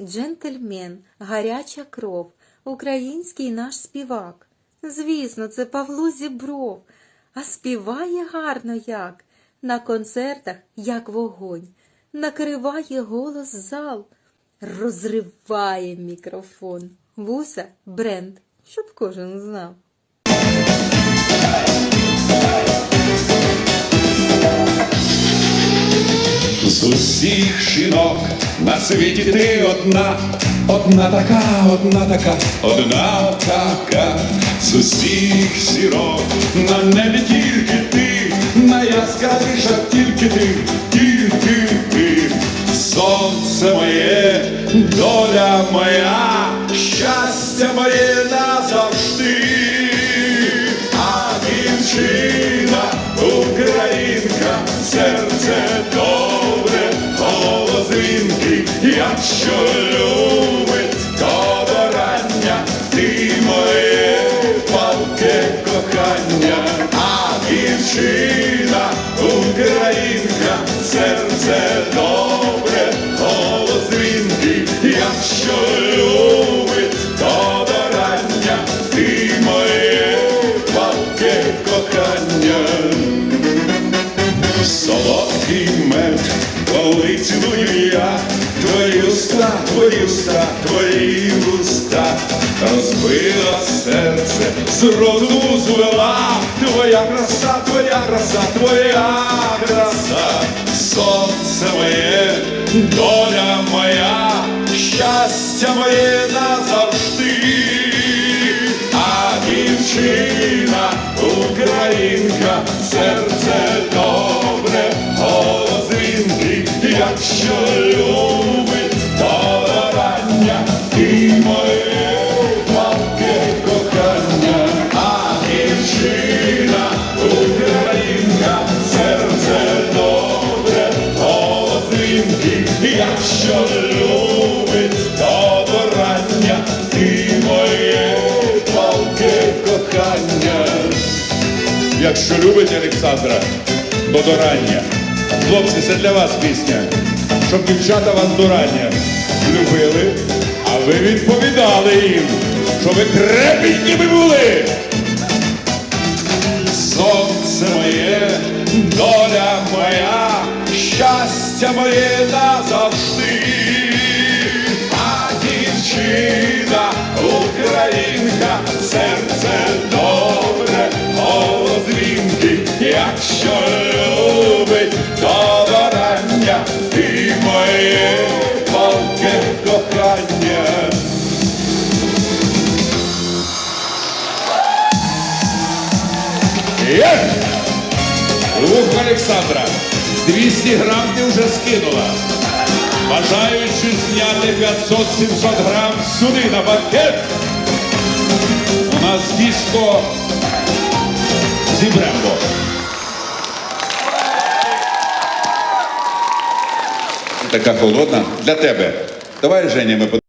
Джентльмен, гаряча кров, український наш співак. Звісно, це Павло Зібров, а співає гарно як. На концертах, як вогонь, накриває голос зал, розриває мікрофон. Вуса бренд, щоб кожен знав. З усіх жінок на світі ти одна, одна така, одна така, одна така, з усіх зірок на небі тільки ти, найяскравіша тільки ти, тільки ти, сонце моє, доля моя, щастя моє якщо любить, то ти моє палке кохання, а дівчина українка, серце добре, голос дзвінкий, якщо любить, то ти моє палке кохання. Солодкий мед, коли цілую я Твої уста, твої уста, твої уста. Розбила серце, з роду звела. Твоя краса, твоя краса, твоя краса. Сонце моє, доля моя, щастя моє назавжди. А дівчина українка, серце добре, голос дзвінкий, якщо якщо любить, то до ти моє палке кохання. Якщо любить Олександра, до рання. Хлопці, це для вас пісня. Щоб дівчата вас до рання любили, а ви відповідали їм, що ви трепетні ви були. Сонце моє, доля щастя моє назавжди. А дівчина, українка, серце добре, голос дзвінкий, якщо любить, то до рання, ти моє палке кохання. Рух Олександра. 200 грам ти вже скинула. Бажаючи зняти 500-700 грам сюди на банкет. У нас диско зібрембо. Така холодна для тебе. Давай, Женя, ми